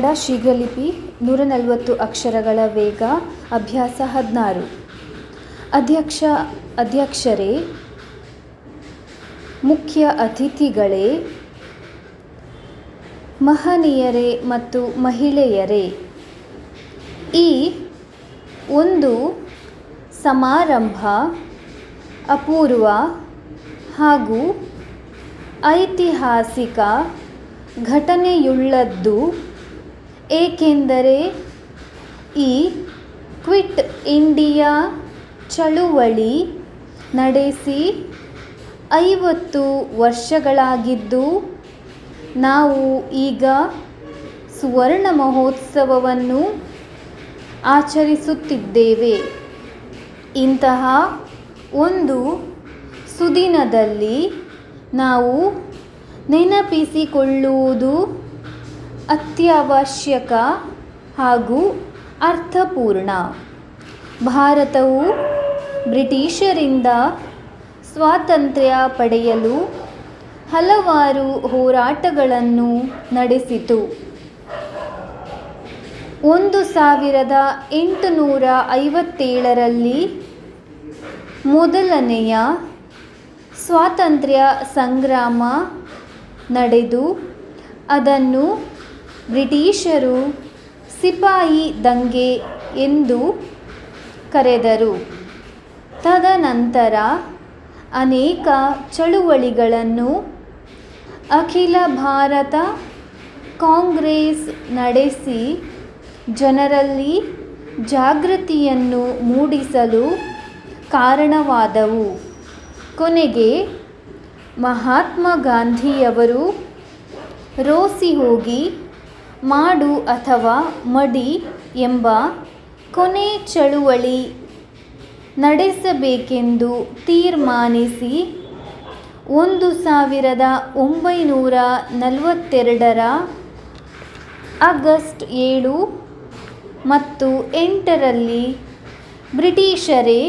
ಕನ್ನಡ ಶೀಘ್ರಲಿಪಿ ನೂರ ನಲವತ್ತು ಅಕ್ಷರಗಳ ವೇಗ, ಅಭ್ಯಾಸ ಹದಿನಾರು. ಅಧ್ಯಕ್ಷ, ಅಧ್ಯಕ್ಷರೇ, ಮುಖ್ಯ ಅತಿಥಿಗಳೇ, ಮಹನೀಯರೇ ಮತ್ತು ಮಹಿಳೆಯರೇ. ಈ ಒಂದು ಸಮಾರಂಭ ಅಪೂರ್ವ ಹಾಗೂ ಐತಿಹಾಸಿಕ ಘಟನೆಯುಳ್ಳದ್ದು ಏಕೆಂದರೆ ಈ ಕ್ವಿಟ್ ಇಂಡಿಯಾ ಚಳುವಳಿ ನಡೆಸಿ ಐವತ್ತು ವರ್ಷಗಳಾಗಿದ್ದು, ನಾವು ಈಗ ಸುವರ್ಣ ಮಹೋತ್ಸವವನ್ನು ಆಚರಿಸುತ್ತಿದ್ದೇವೆ. ಇಂತಹ ಒಂದು ಸುದಿನದಲ್ಲಿ ನಾವು ನೆನಪಿಸಿಕೊಳ್ಳುವುದು ಅತ್ಯವಶ್ಯಕ ಹಾಗೂ ಅರ್ಥಪೂರ್ಣ. ಭಾರತವು ಬ್ರಿಟಿಷರಿಂದ ಸ್ವಾತಂತ್ರ್ಯ ಪಡೆಯಲು ಹಲವಾರು ಹೋರಾಟಗಳನ್ನು ನಡೆಸಿತು. ಒಂದು ಸಾವಿರದ ಎಂಟುನೂರ ಐವತ್ತೇಳರಲ್ಲಿ ಮೊದಲನೆಯ ಸ್ವಾತಂತ್ರ್ಯ ಸಂಗ್ರಾಮ ನಡೆದು, ಅದನ್ನು ಬ್ರಿಟಿಷರು ಸಿಪಾಯಿ ದಂಗೆ ಎಂದು ಕರೆದರು. ತದನಂತರ ಅನೇಕ ಚಳುವಳಿಗಳನ್ನು ಅಖಿಲ ಭಾರತ ಕಾಂಗ್ರೆಸ್ ನಡೆಸಿ ಜನರಲ್ಲಿ ಜಾಗೃತಿಯನ್ನು ಮೂಡಿಸಲು ಕಾರಣವಾದವು. ಕೊನೆಗೆ ಮಹಾತ್ಮ ಗಾಂಧಿಯವರು ರೋಸಿ ಹೋಗಿ ಮಾಡು ಅಥವಾ ಮಡಿ ಎಂಬ ಕೊನೆ ಚಳುವಳಿ ನಡೆಸಬೇಕೆಂದು ತೀರ್ಮಾನಿಸಿ ಒಂದು ಸಾವಿರದ ಒಂಬೈನೂರ ನಲವತ್ತೆರಡರ ಆಗಸ್ಟ್ ಏಳು ಮತ್ತು ಎಂಟರಲ್ಲಿ ಬ್ರಿಟಿಷರೇ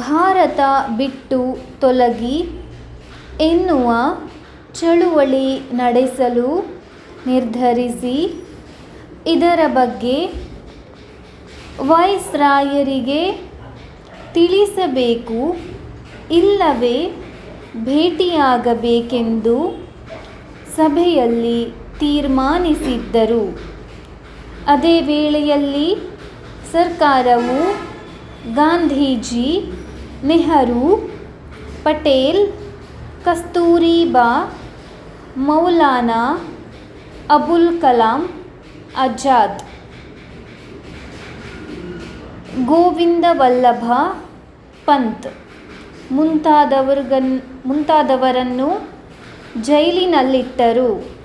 ಭಾರತ ಬಿಟ್ಟು ತೊಲಗಿ ಎನ್ನುವ ಚಳುವಳಿ ನಡೆಸಲು ನಿರ್ಧರಿಸಿ, ಇದರ ಬಗ್ಗೆ ವೈಸ್ರಾಯರಿಗೆ ತಿಳಿಸಬೇಕು, ಇಲ್ಲವೇ ಭೇಟಿಯಾಗಬೇಕೆಂದು ಸಭೆಯಲ್ಲಿ ತೀರ್ಮಾನಿಸಿದ್ದರು. ಅದೇ ವೇಳೆಯಲ್ಲಿ ಸರ್ಕಾರವು ಗಾಂಧೀಜಿ, ನೆಹರು, ಪಟೇಲ್, ಕಸ್ತೂರಿಬಾ, ಮೌಲಾನಾ ಅಬುಲ್ ಕಲಾಂ ಆಜಾದ್ ಗೋವಿಂದ ವಲ್ಲಭ ಪಂತ್. ಮುಂತಾದವರ್ಗನ್ ಮುಂತಾದವರನ್ನು ಜೈಲಿನಲ್ಲಿಟ್ಟರು.